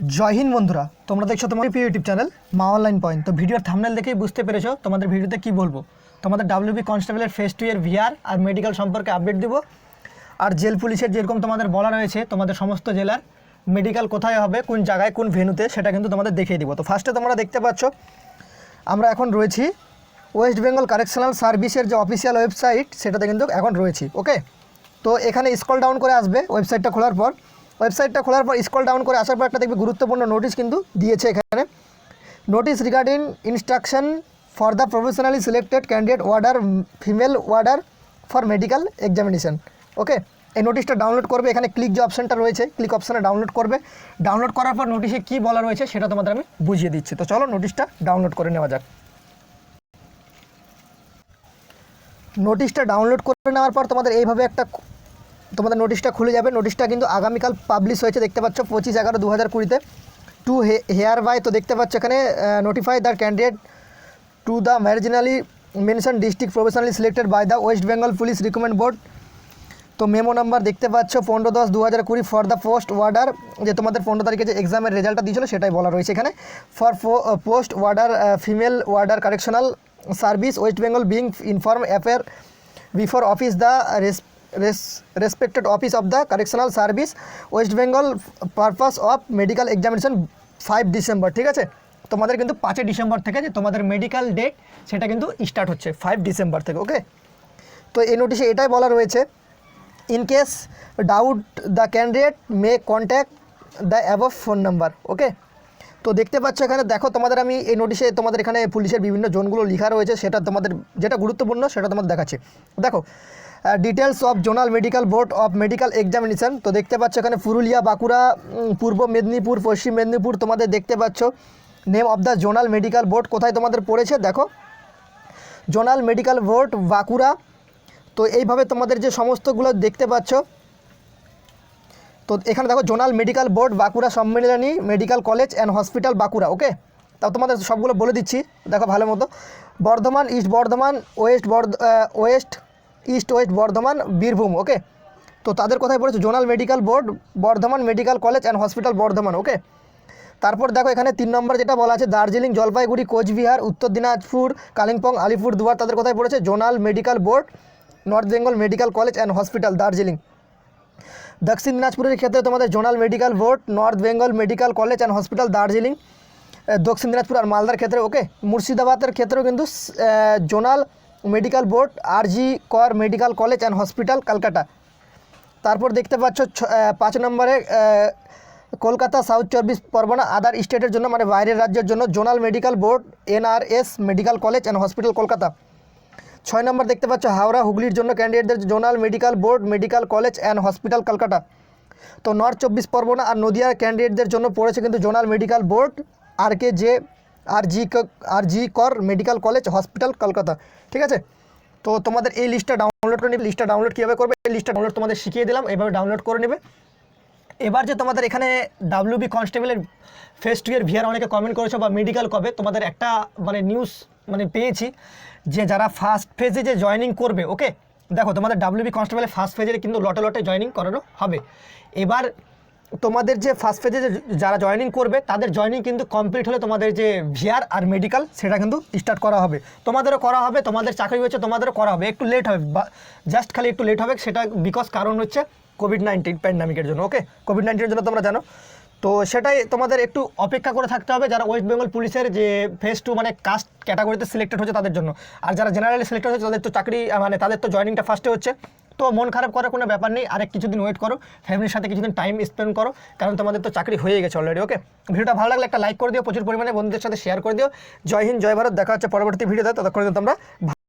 জয় হিন্দ বন্ধুরা, তোমরা দেখছ তোমার YouTube channel Ma online point. তো ভিডিওর থামনেল দেখেই বুঝতে পেরেছ তোমাদের ভিডিওতে কি বলব। তোমাদের ডাব্লিউবি কনস্টেবলের ফেস টু এর ভিআর আর মেডিকেল সম্পর্কে আপডেট দিব। আর জেল পুলিশের যেরকম তোমাদের বলা রয়েছে, তোমাদের সমস্ত জেলার মেডিকেল কোথায় হবে, কোন জায়গায়, কোন ভেনুতে সেটা কিন্তু তোমাদের দেখিয়ে দিব। তো ফার্স্টে তোমরা দেখতে পাচ্ছ, আমরা এখন রয়েছি ওয়েস্ট বেঙ্গল কারেকশনাল সার্ভিসের যে অফিসিয়াল ওয়েবসাইট সেটাতে কিন্তু এখন রয়েছি ওকে তো এখানে স্কল ডাউন করে আসবে ওয়েবসাইটটা খোলার পর। ওয়েবসাইটটা খোলার পর স্কল ডাউন করে আসার পর একটা দেখবে গুরুত্বপূর্ণ নোটিশ কিন্তু দিয়েছে এখানে। Notice regarding instruction for the professionally selected candidate warder female warder for medical examination okay এই নোটিশটা ডাউনলোড করবে, এখানে ক্লিক যে অপশানটা রয়েছে ক্লিক অপশানে ডাউনলোড করবে। ডাউনলোড করার পর নোটিশে কী বলা রয়েছে সেটা তোমাদের আমি বুঝিয়ে দিচ্ছি। তো চলো নোটিশটা ডাউনলোড করে নেওয়া যাক। নোটিশটা ডাউনলোড করে নেওয়ার পর তোমাদের এইভাবে একটা তোমাদের নোটিশটা খুলে যাবে। নোটিশটা কিন্তু আগামীকাল পাবলিশ হয়েছে, দেখতে পাচ্ছ পঁচিশ এগারো দু হাজার কুড়িতে টু হেয়ার বাই তো দেখতে পাচ্ছ এখানে notify the candidate to the marginally mention district professionally selected by the West Bengal police recommend board তো মেমো নাম্বার দেখতে পাচ্ছ পনেরো দশ দু হাজার কুড়ি ফর দ্য পোস্ট ওয়ার্ডার যে তোমাদের পনেরো তারিখে যে এক্সামের রেজাল্টটা দিয়েছিল সেটাই বলা রয়েছে এখানে। For post warder female warder correctional service West Bengal being inform affair before office the respected office of the correctional service West Bengal purpose of medical examination five December ঠিক আছে? তোমাদের কিন্তু পাঁচই ডিসেম্বর থেকে যে তোমাদের মেডিকেল ডেট সেটা কিন্তু স্টার্ট হচ্ছে ফাইভ ডিসেম্বর থেকে ওকে তো এই নোটিশে এটাই বলা রয়েছে in case doubt the candidate may contact the above phone number okay তো দেখতে পাচ্ছ এখানে, দেখো তোমাদের আমি এই নোটিশে তোমাদের এখানে পুলিশের বিভিন্ন জোনগুলো লেখা রয়েছে, সেটা তোমাদের, যেটা গুরুত্বপূর্ণ সেটা তোমাদের দেখাচ্ছি। দেখো details of zonal medical board of medical examination তো দেখতে পাচ্ছ এখানে পুরুলিয়া, বাঁকুড়া পূর্ব মেদিনীপুর, পশ্চিম মেদিনীপুর তোমাদের দেখতে পাচ্ছ। Name of the zonal medical board কোথায় তোমাদের পড়েছে দেখো। Zonal medical board Bankura. তো এইভাবে তোমাদের যে সমস্তগুলো দেখতে পাচ্ছ। তো এখানে দেখো zonal medical board Bankura Sammilani medical college and hospital Bankura okay তাও তোমাদের সবগুলো বলে দিচ্ছি, দেখো ভালো মতো। Bardhaman east Bardhaman west বর্ধ west east west Bardhaman, Birbhum okay তো তাদের কথাই পড়েছে zonal medical board, Bardhaman medical college and hospital Bardhaman okay তারপর দেখো এখানে তিন নম্বর যেটা বলা আছে, দার্জিলিং, জলপাইগুড়ি, কোচবিহার, উত্তর দিনাজপুর, কালিম্পং আলিপুর দুয়ার তাদের কথাই পড়েছে zonal medical board, north Bengal medical college and hospital Darjeeling. দক্ষিণ দিনাজপুরের ক্ষেত্রে তোমাদের zonal medical board, north Bengal medical college and hospital Darjeeling. Dakshin Dinajpur আর মালদার ক্ষেত্রে ওকে মুর্শিদাবাদের ক্ষেত্রেও কিন্তু zonal medical board R G Kar medical college and hospital, Kolkata. তারপর দেখতে পাচ্ছ পাঁচ নম্বরে কলকাতা সাউথ চব্বিশ পরগনা আদার স্টেটের জন্য মানে বাইরের রাজ্যের জন্য zonal medical board, NRS medical college and hospital Kolkata. ছয় নম্বর দেখতে পাচ্ছ হাওড়া হুগলির জন্য ক্যান্ডিডেটদের zonal medical board, medical college and hospital Kolkata. তো নর্থ চব্বিশ পরগনা আর নদিয়ার ক্যান্ডিডেটদের জন্য পড়েছে কিন্তু zonal medical board, R K J R G R G Kar medical college, hospital, Kolkata. ঠিক আছে? তো তোমাদের এই লিস্টটা ডাউনলোড করে নেবে। লিস্টটা ডাউনলোড কীভাবে করবে? এই লিস্টটা ডাউনলোড তোমাদের শিখিয়ে দিলাম এইভাবে ডাউনলোড করে নেবে। এবার যে তোমাদের এখানে ডাব্লিউবি কনস্টেবলের ফেস টু এর ভিআর অনেকে কমেন্ট করেছ বা মেডিকেল কবে, তোমাদের একটা মানে নিউজ মানে পেয়েছি যে যারা ফার্স্ট ফেজে যে জয়েনিং করবে ওকে দেখো, তোমাদের ডাব্লিউবি কনস্টেবলের ফার্স্ট ফেজে কিন্তু লটে লটে জয়েনিং করানো হবে। এবার তোমাদের যে ফার্স্ট ফেজে যারা জয়েনিং করবে, তাদের জয়েনিং কিন্তু কমপ্লিট হলে তোমাদের যে ভিআর আর মেডিকেল সেটা কিন্তু স্টার্ট করা হবে। তোমাদেরও করা হবে, তোমাদের চাকরি হচ্ছে তোমাদেরও করা হবে। একটু লেট হবে জাস্ট খালি একটু লেট হবে, সেটা বিকজ কারণ হচ্ছে কোভিড নাইন্টিন প্যান্ডামিকের জন্য ওকে কোভিড নাইন্টিনের জন্য তোমরা জানো। তো সেটাই তোমাদের একটু অপেক্ষা করে থাকতে হবে, যারা ওয়েস্ট বেঙ্গল পুলিশের যে ফেস টু মানে কাস্ট ক্যাটাগরিতে সিলেক্টেড হচ্ছে তাদের জন্য। আর যারা জেনারেলি সিলেক্টেড হচ্ছে তাদের তো চাকরি মানে তাদের তো জয়েনিংটা ফার্স্টে হচ্ছে। তো মন খারাপ করার কোনো ব্যাপার নেই। আরেক কিছুদিন ওয়েট করো ফ্যামিলির সাথে কিছুদিন টাইম স্পেন্ড করো, কারণ তোমাদের তো চাকরি হয়ে গেছে অলরেডি ওকে ভিডিওটা ভালো লাগলে একটা লাইক করে দিও, প্রচুর পরিমাণে বন্ধুদের সাথে শেয়ার করে দিও। জয় হিন্দ, জয় ভারত, দেখা হচ্ছে পরবর্তী ভিডিওতে ততক্ষণ তোমরা